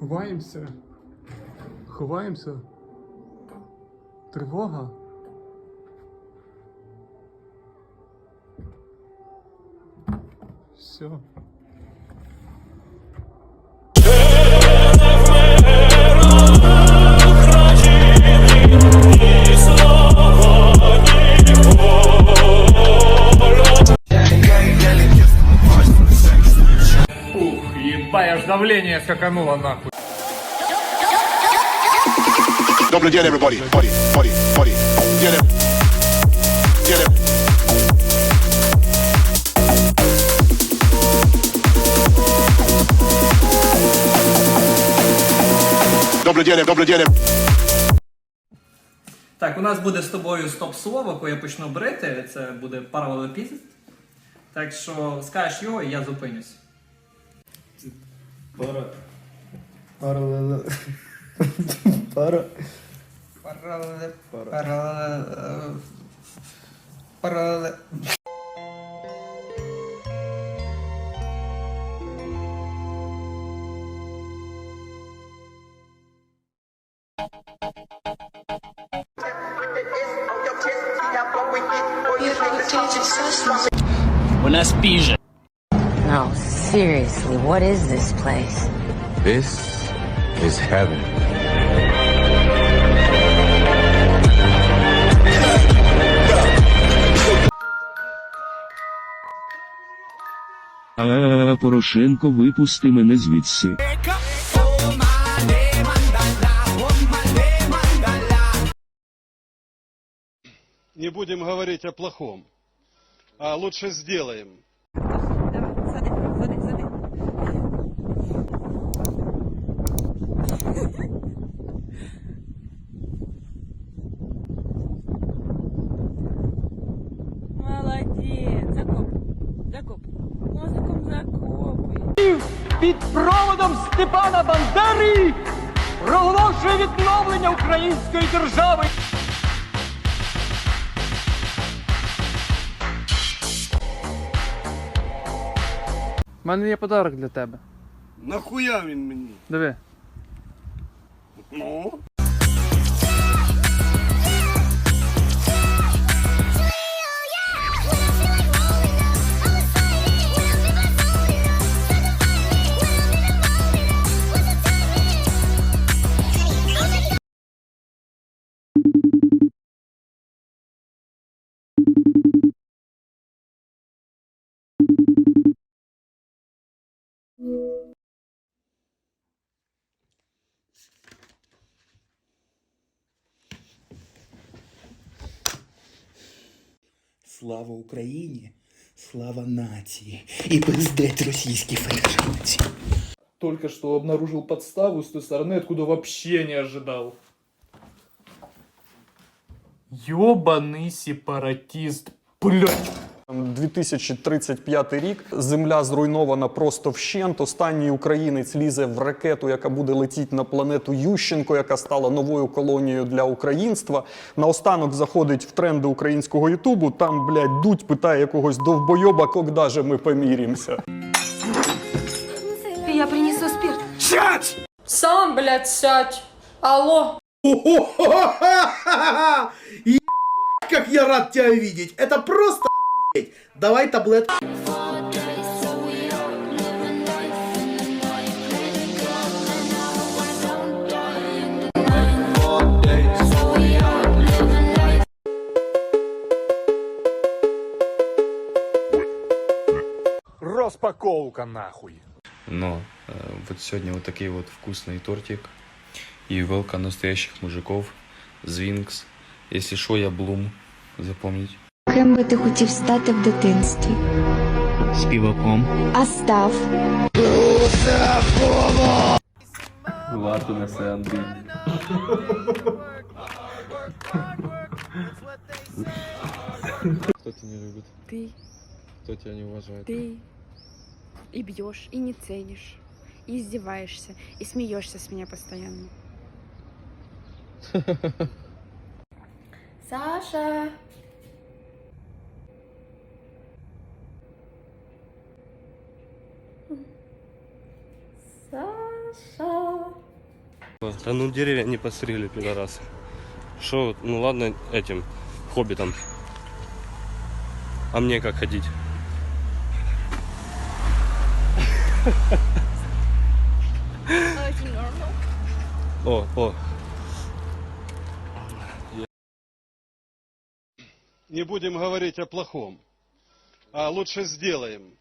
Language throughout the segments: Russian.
Ховаємося. Ховаємося. Тривога. Все. Ух, ебать, аж давление скакануло нахуй. Добрый день, everybody. Body, body, body. Get him. Get him. Добрый день, добрый день. Так, у нас буде з тобою стоп-слово, коли я почну брити. Це буде паралелепіпед. Так що скажеш його, і я зупинюсь. Пара. Паралеле. Para. Para. Para. Para. No, seriously, what is this place? This is heaven. А Порошенко випусти мене звідси. не будем говорить о плохом, а лучше сделаем. Під проводом Степана Бандери проголошує відновлення української держави. У мене є подарок для тебе. Нахуя він мені? Диви. Ну? Слава Україні! Слава нації! І пиздець Російській Федерації! Только что обнаружил подставу с той стороны, откуда вообще не ожидал. Ёбаный сепаратист, блядь. 2035 рік земля зруйнована просто вщент. Останній українець лізе в ракету, яка буде летіти на планету Ющенко, яка стала новою колонією для українства. Наостанок заходить в тренди українського Ютубу. Там, блядь, дуть питає якогось довбойоба, когда же ми помірімося. Я принесу спирт. Сам, блядь, сядь. Алло. Как я рад тебя видеть! Это просто! Давай таблетку. Распаковка нахуй. Но э, вот сегодня вот такой вот вкусный тортик. И велка настоящих мужиков. Звинкс. Если шо, я Блум. Запомнить. Ким би ти хотів стати в дитинстві? Співаком. А став? Варту несе Андрій. Кто тебя не любит? Ты, Кто тебя не уважает? ты. И бьешь, и не ценишь. И издеваешься, и смеешься с меня постоянно. Саша! Саша! Да ну деревья не постригли, пидорасы. Шо, ну ладно, этим, хоббитом. А мне как ходить? О, о. Не будем говорить о плохом, а лучше сделаем.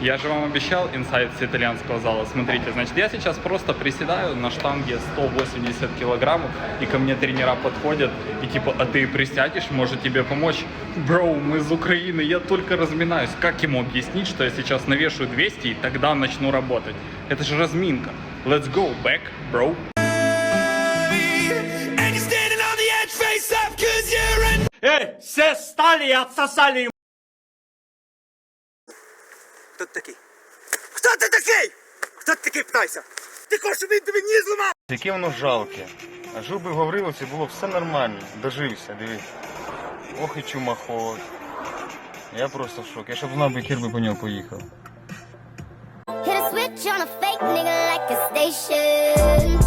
Я же вам обещал инсайт с итальянского зала. Смотрите, значит, я сейчас просто приседаю на штанге 180 килограммов, и ко мне тренера подходят, и типа, а ты присядешь, может тебе помочь? Бро, мы из Украины, я только разминаюсь. Как ему объяснить, что я сейчас навешу 200 и тогда начну работать? Это же разминка. Let's go back, bro. Эй, все стали и отсосали Хто ти такий? Хто ти такий? Хто ти такий, питайся? Ти хочеш, щоб він тобі ні зламав? Яке воно жалке. А жив би в Гавриловці, було б все нормально. Дожився, дивись. Ох і чумахот. Я просто в шокі. Я щоб знав би, хер би по нього поїхав. Hit a switch on a fake nigga like a station.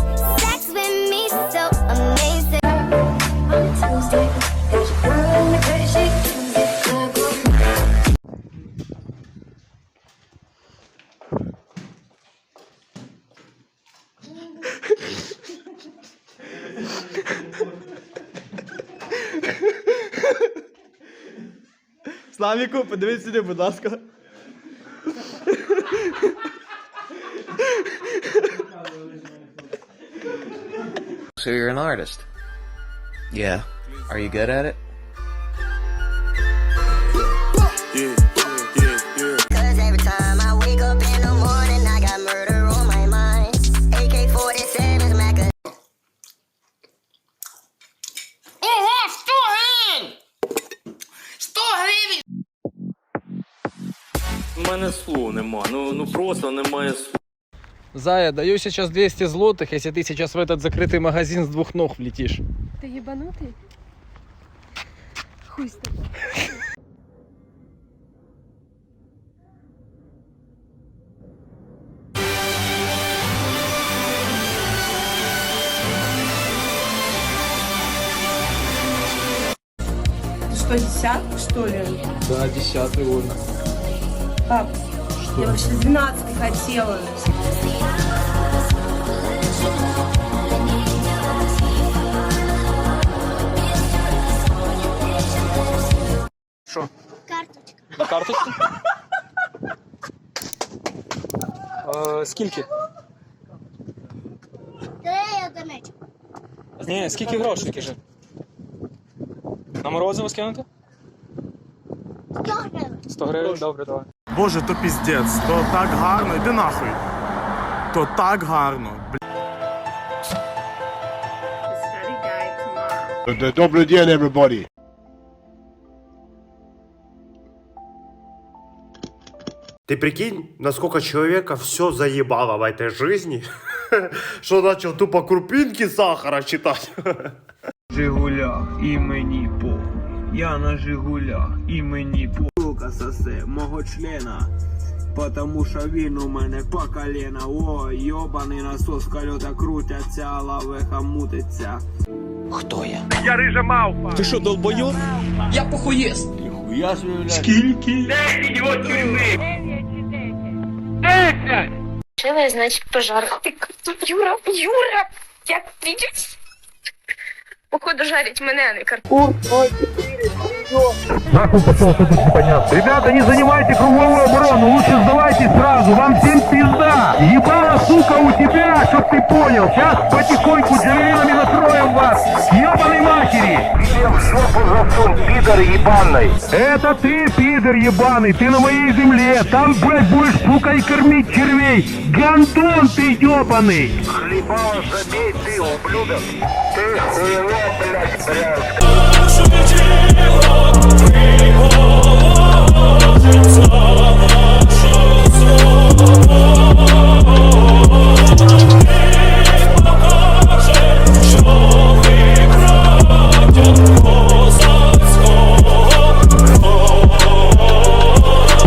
Славіку, подивись сюди, будь ласка. So you're an artist? Yeah. Are you good at it? Мене слов нема, ну, ну просто немає слов. Зая, даю сейчас 200 злотых, если ты сейчас в этот закрытый магазин с двух ног влетишь. Ты ебанутый? Хуй с тобой. Что, десятый, что ли? Да, десятый уровень. Пап, я вообще 12 хотела. Карточка. На карточку? Е, скільки? Дай я домечку. Ні, скільки грошей, кажи. На морозиво скинути? 100 гривень. 100 гривень? Добре, давай Боже, то піздець, то так гарно, іди нахуй. То так гарно. Добрый день, everybody. Ты прикинь, насколько человека все заебало в этой жизни, что начал тупо крупинки сахара читать. Жигулях і мені похуй. Я на Жигулях і мені похуй. Сосе мого члена. Потому що він у мене по колено. О, йобаний насос, кольота крутяться, а лавеха мутиться. Кто я? Ти що, долбойоб? Я похуєст. Ніхуя собі, блядь. Скільки? Шила, значит, пожар. Ты Юра, Юра, я видишь? Походу жарить мене, а не картошку. Ребята, не занимайте круговую оборону, лучше сдавайте сразу, вам всем пизда. Ебала, сука, у тебя, чтоб ты понял. Сейчас потихоньку джавелинами накроем вас. Ебаной матери. пидор ебаный. Это ты, пидор ебаный, ты на моей земле. Там, блядь, будешь, сука, и кормить червей. Гандон ты ебаный. Хлебал, забей ты, ублюдок. Ты хуйло, блядь, блядь.